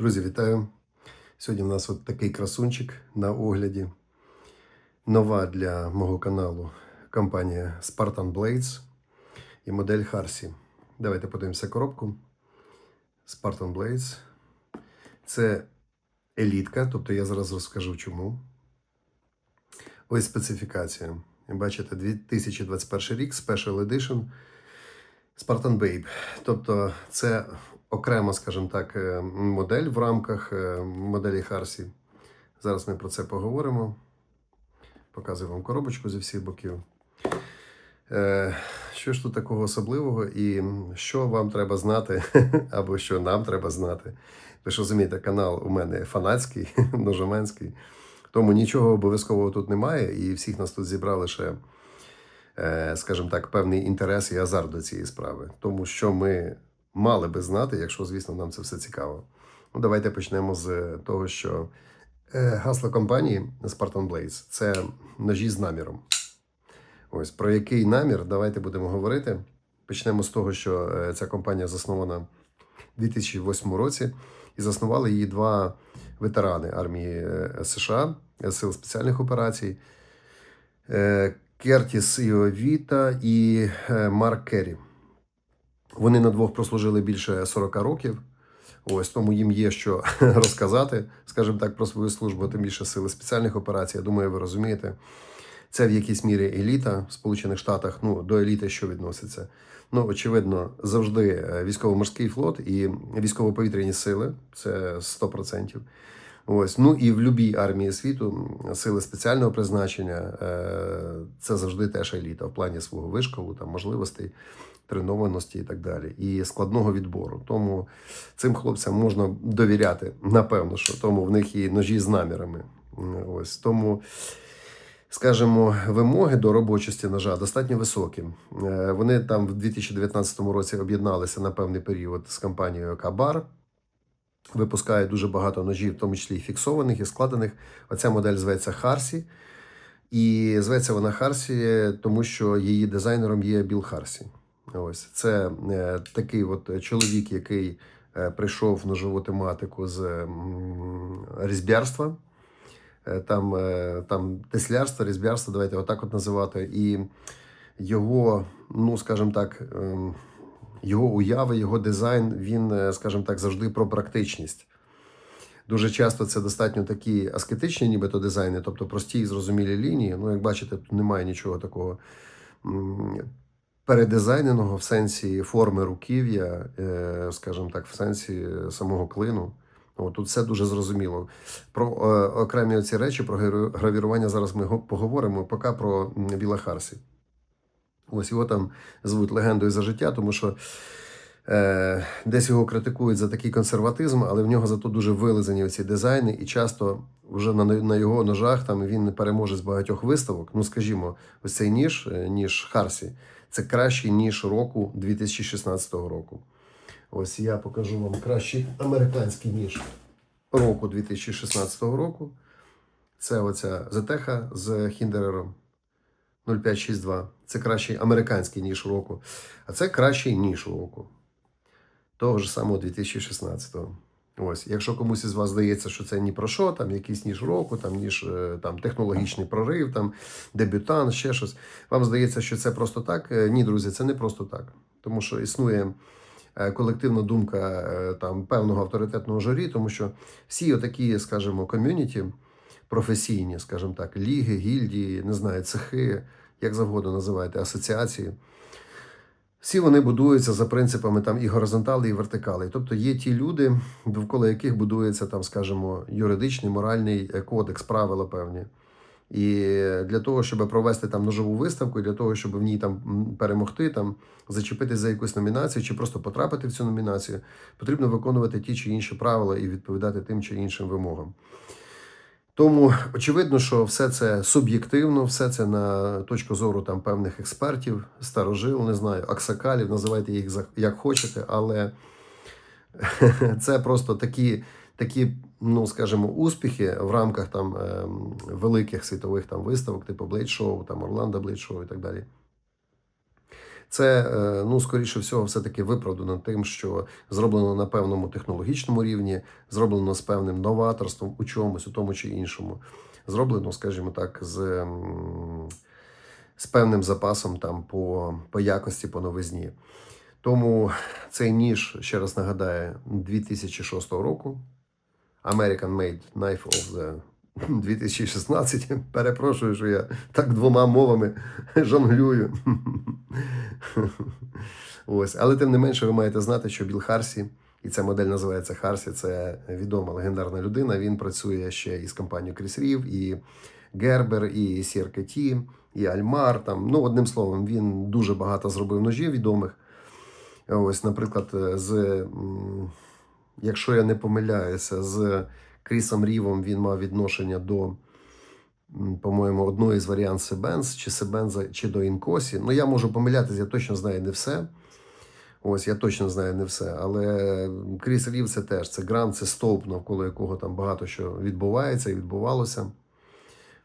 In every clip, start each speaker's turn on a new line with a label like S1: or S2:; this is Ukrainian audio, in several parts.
S1: Друзі, вітаю! Сьогодні в нас от такий красунчик на огляді. Нова для мого каналу компанія Spartan Blades і модель Harsi. Давайте подивимося коробку. Spartan Blades. Це елітка, тобто я зараз розкажу чому. Ось специфікація. Бачите, 2021 рік, Special Edition Spartan Babe. Тобто це окрема, скажімо так, е, модель в рамках е, моделі Харсі. Зараз ми про це поговоримо. Показую вам коробочку зі всіх боків. Е, Що ж тут такого особливого і що вам треба знати, або що нам треба знати? Ви ж розумієте, канал у мене фанатський, ножоменський, тому нічого обов'язкового тут немає, і всіх нас тут зібрали ще, скажімо так, певний інтерес і азарт до цієї справи. Тому що ми мали би знати, якщо, звісно, нам це все цікаво. Ну, давайте почнемо з того, що е, гасло компанії Spartan Blades це ножі з наміром. Ось про який намір, давайте будемо говорити. Почнемо з того, що е, ця компанія заснована у 2008 році, і заснували її два ветерани армії е, США, Сил спеціальних операцій. Кертіс Іовіта і Марк Керрі. Вони на двох прослужили більше 40 років. Ось тому їм є що розказати, скажімо так, про свою службу, тим більше сили спеціальних операцій. Я думаю, ви розумієте. Це в якійсь мірі еліта в Сполучених Штатах. Ну до еліти що відноситься? Ну очевидно, завжди е, військово-морський флот і військово-повітряні сили це 100%. Ось ну і в будь-якій армії світу сили спеціального призначення е, це завжди теж еліта в плані свого вишколу, там можливостей, тренованості і так далі, і складного відбору. Тому цим хлопцям можна довіряти, напевно, що тому в них і ножі з намірами. Ось тому скажімо, вимоги до робочості ножа достатньо високі. Е, Вони там в 2019 році об'єдналися на певний період з компанією Кабар. Випускає дуже багато ножів, в тому числі і фіксованих і складених. Оця модель зветься Харсі. І зветься вона Харсі, тому що її дизайнером є Біл Харсі. Ось це е, такий от чоловік, який е, прийшов в ножову тематику з м, різьбярства. Е, там, там теслярство, різьбярство, давайте отак от називати. І його, ну скажімо так, ем, його уяви, його дизайн, він, скажімо так, завжди про практичність. Дуже часто це достатньо такі аскетичні, нібито дизайни, тобто прості і зрозумілі лінії. Ну, як бачите, тут немає нічого такого передизайненого в сенсі форми руків'я, е, скажімо так, в сенсі самого клину. Тут все дуже зрозуміло. Про е, окремі ці речі, про гравірування зараз ми поговоримо, поки про Біла Харсі. Ось його там звуть легендою за життя, тому що десь його критикують за такий консерватизм, але в нього зато дуже вилизані ці дизайни, і часто вже на, на його ножах там він переможе з багатьох виставок. Ну, скажімо, ось цей ніж, е, ніж Харсі, це кращий ніж року 2016 року. Ось я покажу вам кращий американський ніж року 2016 року. Це оця Зетеха з Хіндерером 0562. Це кращий американський ніж року. А це кращий ніж року. Того ж самого 2016-го. Ось, якщо комусь із вас здається, що це ні про що, там якийсь ніж року, там ніж е, там технологічний прорив, там дебютант, ще щось. Вам здається, що це просто так. Е, Ні, друзі, це не просто так. Тому що існує е, колективна думка там певного авторитетного журі, тому що всі отакі, скажімо, ком'юніті професійні, скажімо так, ліги, гільдії, не знаю, цехи, як завгодно називайте, асоціації. Всі вони будуються за принципами там і горизонтали, і вертикали. Тобто є ті люди, довкола яких будується там, скажімо, юридичний, моральний е, кодекс, правила певні. І для того, щоб провести там ножову виставку, для того, щоб в ній там перемогти, там зачепитись за якусь номінацію чи просто потрапити в цю номінацію, потрібно виконувати ті чи інші правила і відповідати тим чи іншим вимогам. Тому очевидно, що все це суб'єктивно, все це на точку зору там певних експертів, старожил, не знаю, аксакалів, називайте їх як хочете, але це просто такі, такі, ну скажімо, успіхи в рамках там ем, великих світових там виставок, типу Blade Show, там Orlando Blade Show і так далі. Це, е, ну, скоріше всього, все-таки виправдано тим, що зроблено на певному технологічному рівні, зроблено з певним новаторством у чомусь, у тому чи іншому. Зроблено, скажімо так, з, з певним запасом там по, по якості, по новизні. Тому цей ніж, ще раз нагадаю, 2006 року. American Made Knife of the 2016. Перепрошую, що я так двома мовами жонглюю. Ось. Але тим не менше, ви маєте знати, що Біл Харсі, і ця модель називається Харсі, це відома легендарна людина. Він працює ще із компанією Кріс Рів, і Гербер, і CRKT, і Альмар. Там. Ну, одним словом, він дуже багато зробив ножів відомих. Ось, наприклад, з, якщо я не помиляюся, з Крісом Рівом він мав відношення до, по-моєму, одної з варіант Себенз, чи Себенза, чи до Інкосі. Ну, я можу помилятися, я точно знаю не все. Ось я точно знаю не все. Але Кріс Рів це теж це грант, це стовп, навколо якого там багато що відбувається і відбувалося.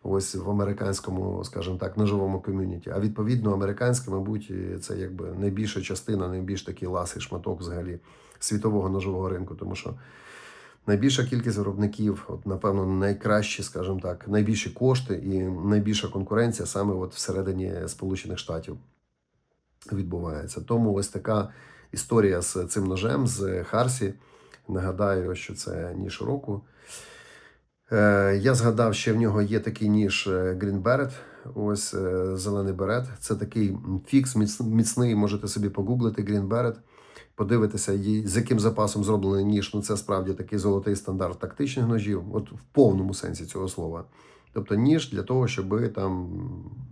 S1: Ось в американському, скажімо так, ножовому ком'юніті. А відповідно, американське, мабуть, це якби найбільша частина, найбільш такий ласий шматок взагалі світового ножового ринку, тому що найбільша кількість виробників, от, напевно, найкращі, скажімо так, найбільші кошти і найбільша конкуренція саме от всередині Сполучених Штатів відбувається. Тому ось така історія з цим ножем, з Харсі. Нагадаю, що це ніж року. Е, Я згадав, що в нього є такий ніж е, Green Beret, ось е, зелений берет. Це такий фікс міцний. Можете собі погуглити Green Beret, подивитися, з яким запасом зроблений ніж. Ну це справді такий золотий стандарт тактичних ножів, от в повному сенсі цього слова. Тобто ніж для того, щоб там,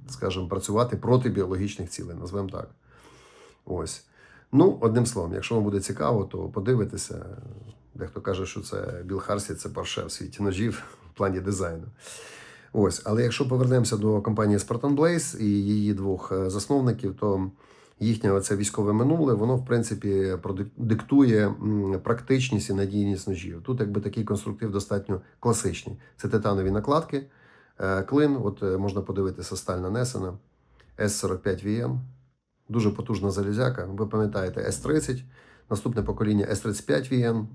S1: скажімо, працювати проти біологічних цілей, назвемо так. Ось. Ну, одним словом, якщо вам буде цікаво, то подивитися. Дехто каже, що це Біл Харсі, це парше в світі ножів в плані дизайну. Ось, але якщо повернемося до компанії Spartan Blaze і її двох е, засновників, то їхнє оце військове минуле, воно в принципі диктує практичність і надійність ножів. Тут якби такий конструктив достатньо класичний. Це титанові накладки, е, клин. От е, можна подивитися, сталь нанесена, S45VM, дуже потужна залізяка. Ви пам'ятаєте, S30, наступне покоління S35VM, е,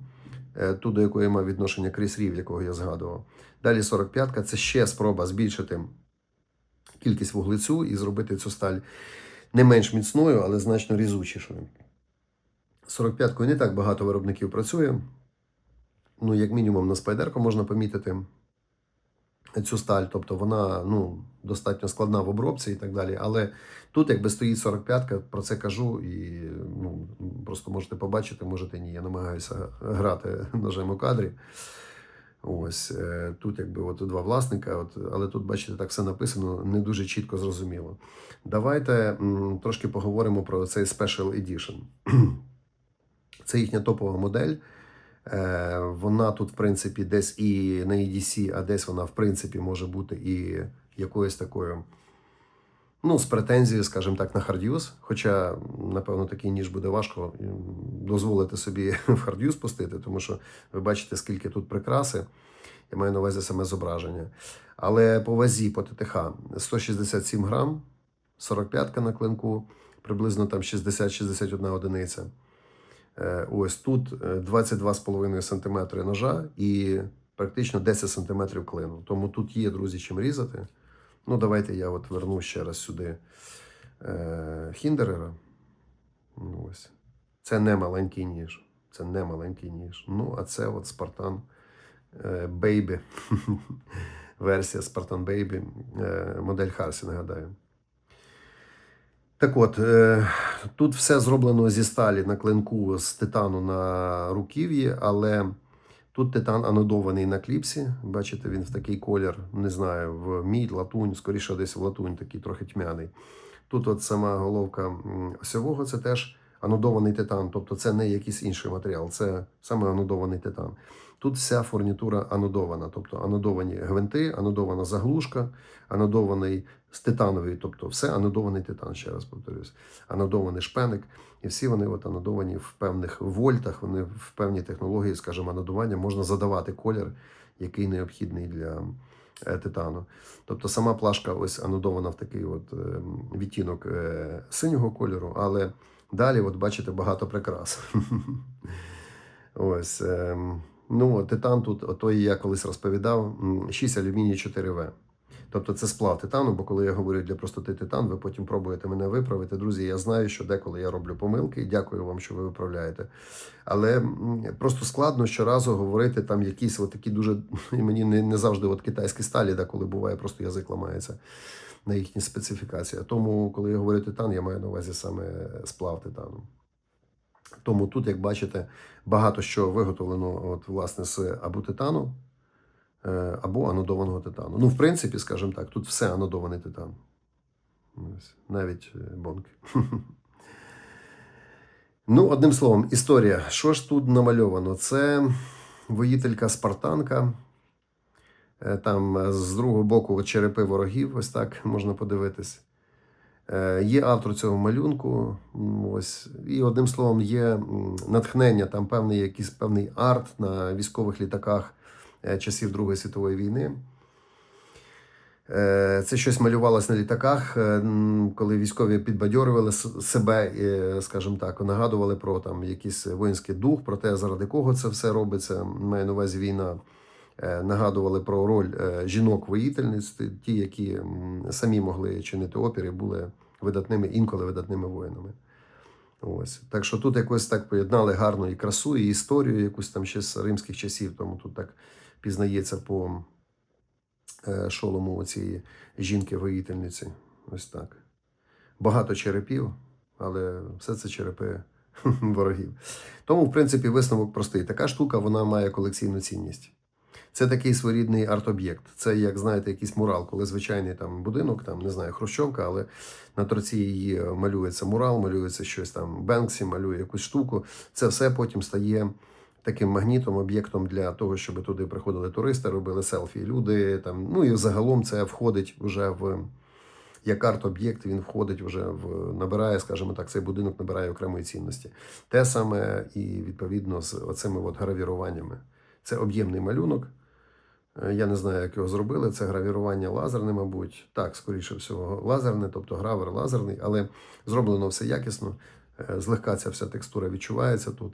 S1: ту, до якої мав відношення Кріс Рів, якого я згадував. Далі 45-ка це ще спроба збільшити кількість вуглецю і зробити цю сталь не менш міцною, але значно різучішою. 45-кою не так багато виробників працює. Ну, як мінімум, на спайдерку можна помітити цю сталь, тобто вона ну, достатньо складна в обробці і так далі. Але тут, якби стоїть 45-ка, про це кажу, і ну, просто можете побачити, можете ні. Я намагаюся грати ножем у кадрі. Ось е, тут, якби от два власника, от, але тут, бачите, так все написано, не дуже чітко зрозуміло. Давайте м, трошки поговоримо про цей Special Edition. Це їхня топова модель. Е, Вона тут, в принципі, десь і на EDC, а десь вона, в принципі, може бути і якоюсь такою, ну, з претензією, скажімо так, на хардюз. Хоча, напевно, такий ніж буде важко дозволити собі в хардюз пустити, тому що ви бачите, скільки тут прикраси. Я маю на увазі саме зображення. Але по вазі, по ТТХ 167 грам, 45 на клинку, приблизно там 60-61 одиниця. Е, Ось тут е, 22,5 см ножа і практично 10 см клину. Тому тут є, друзі, чим різати. Ну, давайте я от верну ще раз сюди е, Хіндерера. Ну, Ось. Це не маленький ніж. Це не маленький ніж. Ну, а це от е, Baby. Версія Baby, е, модель Харсі, нагадаю. Так от, е, тут все зроблено зі сталі на клинку з титану на руків'ї, але тут титан анодований на кліпсі. Бачите, він в такий колір, не знаю, в мідь, латунь, скоріше десь в латунь, такий трохи тьмяний. Тут от сама головка осьового це теж анодований титан, тобто це не якийсь інший матеріал, це саме анодований титан. Тут вся фурнітура анодована, тобто анодовані гвинти, анодована заглушка, анодований з титанової, тобто все анодований титан, ще раз повторюсь, анодований шпеник, і всі вони от анодовані в певних вольтах, вони в певній технології, скажімо, анодування можна задавати колір, який необхідний для е, титану. Тобто сама плашка ось анодована в такий от е, відтінок е, синього кольору, але далі, от бачите, багато прикрас. Ось. ем, Ну, титан тут, той я колись розповідав, 6 алюміній 4В. Тобто це сплав титану, бо коли я говорю для простоти титан, ви потім пробуєте мене виправити. Друзі, я знаю, що деколи я роблю помилки, і дякую вам, що ви виправляєте. Але просто складно щоразу говорити там якісь такі дуже і мені не, не завжди от китайські сталі, де коли буває, просто язик ламається на їхні специфікації. Тому, коли я говорю титан, я маю на увазі саме сплав титану. Тому тут, як бачите, багато що виготовлено от, власне, з або титану, е, або анодованого титану. Ну, в принципі, скажімо так, тут все анодований титан. Навіть е, бонки. Ну, одним словом, історія. Що ж тут намальовано? Це воїтелька Спартанка. Е, Там е, з другого боку черепи ворогів, ось так можна подивитись. Е, Є автор цього малюнку. Ось, і одним словом, є натхнення, там певний якийсь певний арт на військових літаках е, часів Другої світової війни. Е, Це щось малювалось на літаках, е, коли військові підбадьорювали себе, е, скажімо так, нагадували про там якийсь воїнський дух, про те, заради кого це все робиться. Маю на увазі війна. Е, Нагадували про роль е, жінок-воїтельниць, ті, які самі могли чинити опір і були видатними, інколи видатними воїнами. Ось. Так що тут якось так поєднали гарну і красу, і історію, якусь там ще з римських часів, тому тут так пізнається по е, шолому цієї жінки-воїтельниці. Ось так. Багато черепів, але все це черепи ворогів. Тому, в принципі, висновок простий. Така штука вона має колекційну цінність. Це такий своєрідний арт-об'єкт. Це, як знаєте, якийсь мурал, коли звичайний там будинок, там не знаю, хрущовка, але на торці її малюється мурал, малюється щось там Бенксі, малює якусь штуку. Це все потім стає таким магнітом, об'єктом для того, щоб туди приходили туристи, робили селфі. Люди там. Ну і загалом це входить вже в як арт-об'єкт, він входить вже в набирає, скажімо так, цей будинок набирає окремої цінності. Те саме і відповідно з оцими от гравіруваннями. Це об'ємний малюнок. Е, Я не знаю, як його зробили. Це гравірування лазерне, мабуть. Так, скоріше всього, лазерне, тобто гравер лазерний, але зроблено все якісно. Е, Злегка ця вся текстура відчувається тут.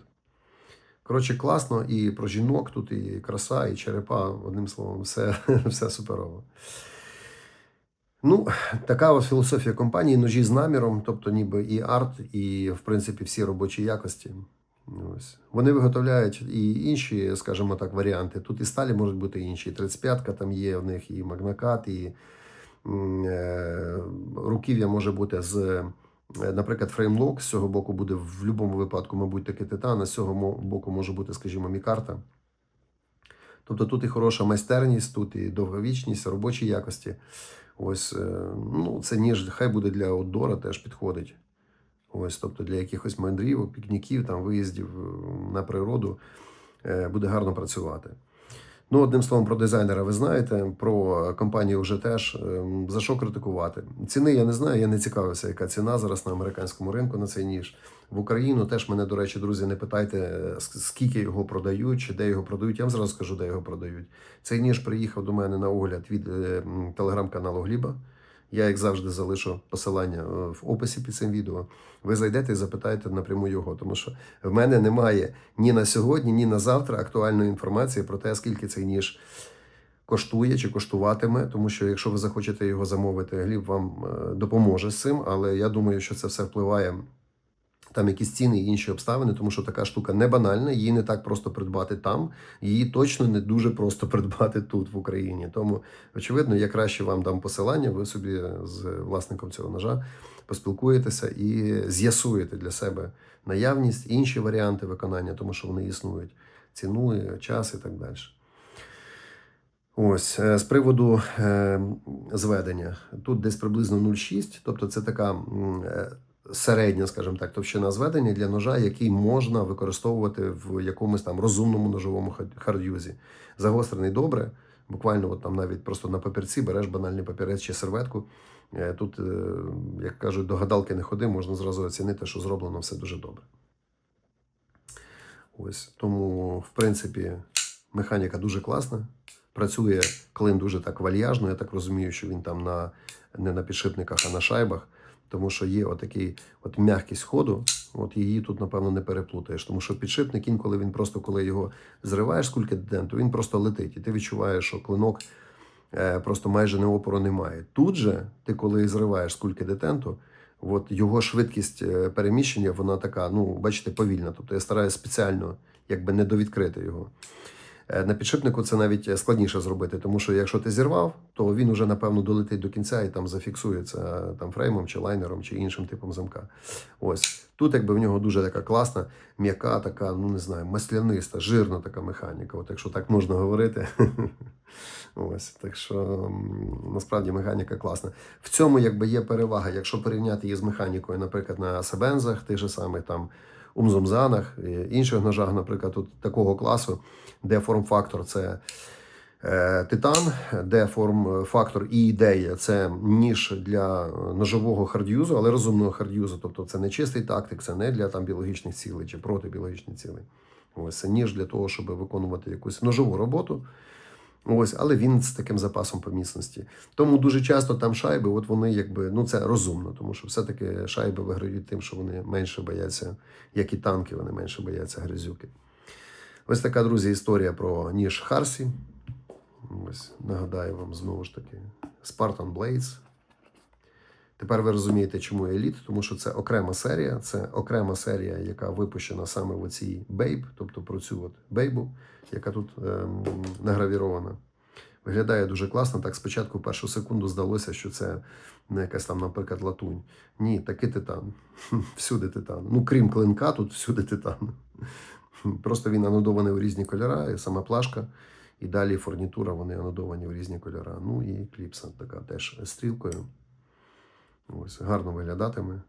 S1: Коротше, класно і про жінок тут, і краса, і черепа, одним словом, все, все суперово. Ну, така от філософія компанії ножі з наміром, тобто ніби і арт, і, в принципі, всі робочі якості. Ось. Вони виготовляють і інші, скажімо так, варіанти. Тут і сталі можуть бути інші. 35-ка там є в них, і магнакат, і е, руків'я може бути з, наприклад, фреймлок. З цього боку буде в будь-якому випадку, мабуть, таки титан, а з цього боку може бути, скажімо, мікарта. Тобто тут і хороша майстерність, тут і довговічність, робочі якості. Ось, е, ну, це ніж, хай буде для outdoor, теж підходить. Ось, тобто для якихось мандрівок, пікніків, там, виїздів е, на природу е, буде гарно працювати. Ну, одним словом, про дизайнера ви знаєте, про компанію вже теж ем, за що критикувати. Ціни я не знаю, я не цікавився, яка ціна зараз на американському ринку на цей ніж. В Україну теж мене, до речі, друзі, не питайте, е, скільки його продають чи де його продають. Я вам зразу скажу, де його продають. Цей ніж приїхав до мене на огляд від е, телеграм-каналу Гліба. Я, як завжди, залишу посилання е, в описі під цим відео. Ви зайдете і запитаєте напряму його, тому що в мене немає ні на сьогодні, ні на завтра актуальної інформації про те, скільки цей ніж коштує чи коштуватиме. Тому що, якщо ви захочете його замовити, Гліб вам е, допоможе з цим. Але я думаю, що це все впливає. Там якісь ціни і інші обставини, тому що така штука не банальна, її не так просто придбати там, її точно не дуже просто придбати тут, в Україні. Тому, очевидно, я краще вам дам посилання, ви собі з власником цього ножа поспілкуєтеся і з'ясуєте для себе наявність, інші варіанти виконання, тому що вони існують, ціну, час і так далі. Ось е, з приводу е, зведення. Тут десь приблизно 0,6, тобто це така е, середня, скажімо так, товщина зведення для ножа, який можна використовувати в якомусь там розумному ножовому хардюзі. Загострений добре. Буквально от там навіть просто на папірці береш банальний папірець чи серветку. Е, Тут, е, як кажуть, до гадалки не ходи, можна зразу оцінити, що зроблено все дуже добре. Ось тому, в принципі, механіка дуже класна. Працює клин дуже так вальяжно. Я так розумію, що він там на не на підшипниках, а на шайбах. Тому що є отакий от м'якість ходу, от її тут, напевно, не переплутаєш. Тому що підшипник інколи він просто, коли його зриваєш з кульки детенту, він просто летить. І ти відчуваєш, що клинок е, просто майже не опору немає. Тут же, ти коли зриваєш з кульки детенту, от його швидкість е, переміщення, вона така, ну, бачите, повільна. Тобто я стараюся спеціально якби не довідкрити його. Е, На підшипнику це навіть складніше зробити, тому що якщо ти зірвав, то він уже напевно долетить до кінця і там зафіксується е, там фреймом чи лайнером чи іншим типом замка. Ось тут, якби в нього дуже така класна, м'яка, така, ну не знаю, масляниста, жирна така механіка. От якщо так можна говорити. Ось так що насправді механіка класна. В цьому якби є перевага, якщо порівняти її з механікою, наприклад, на Себензах, тих же самих там Умзумзанах, і інших ножах, наприклад, тут такого класу, де форм-фактор це е, титан, де форм-фактор і ідея це ніж для ножового хардюзу, але розумного хардюзу. Тобто це не чистий тактик, це не для там біологічних цілей чи протибіологічних цілей. Ось ніж для того, щоб виконувати якусь ножову роботу. Ось, але він з таким запасом по міцності. Тому дуже часто там шайби, от вони якби ну це розумно, тому що все-таки шайби виграють тим, що вони менше бояться, як і танки, вони менше бояться грязюки. Ось така, друзі, історія про ніж Харсі. Ось нагадаю вам знову ж таки Spartan Blades. Тепер ви розумієте, чому еліт, тому що це окрема серія, це окрема серія, яка випущена саме в оцій Babe, тобто про цю от бейбу, яка тут ем, награвірована. Виглядає дуже класно. Так спочатку в першу секунду здалося, що це не якась там, наприклад, латунь. Ні, таки титан. Всюди титан. Ну, крім клинка, тут всюди титан. Просто він анодований у різні кольори, і сама плашка, і далі фурнітура, вони анодовані у різні кольори. Ну і кліпса така теж стрілкою. Ось, гарно виглядатиме.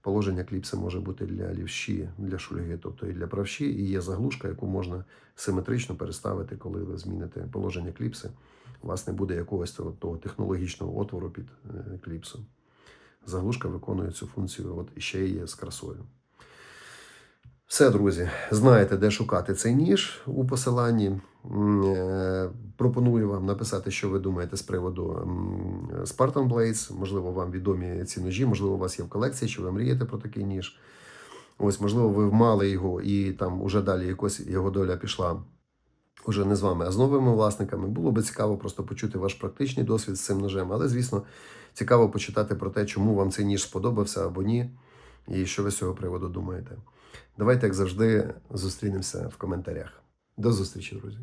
S1: Положення кліпси може бути для лівші, для шульги, тобто і для правші, і є заглушка, яку можна симетрично переставити, коли ви зміните положення кліпси. У вас не буде якогось того, технологічного отвору під кліпсом. Заглушка виконує цю функцію от, ще є з красою. Все, друзі, знаєте, де шукати цей ніж у посиланні. Е, Пропоную вам написати, що ви думаєте з приводу Spartan Blades. Можливо, вам відомі ці ножі, можливо, у вас є в колекції, чи ви мрієте про такий ніж. Ось, можливо, ви мали його, і там уже далі якось його доля пішла уже не з вами, а з новими власниками. Було би цікаво просто почути ваш практичний досвід з цим ножем. Але, звісно, цікаво почитати про те, чому вам цей ніж сподобався або ні, і що ви з цього приводу думаєте. Давайте, як завжди, зустрінемося в коментарях. До зустрічі, друзі!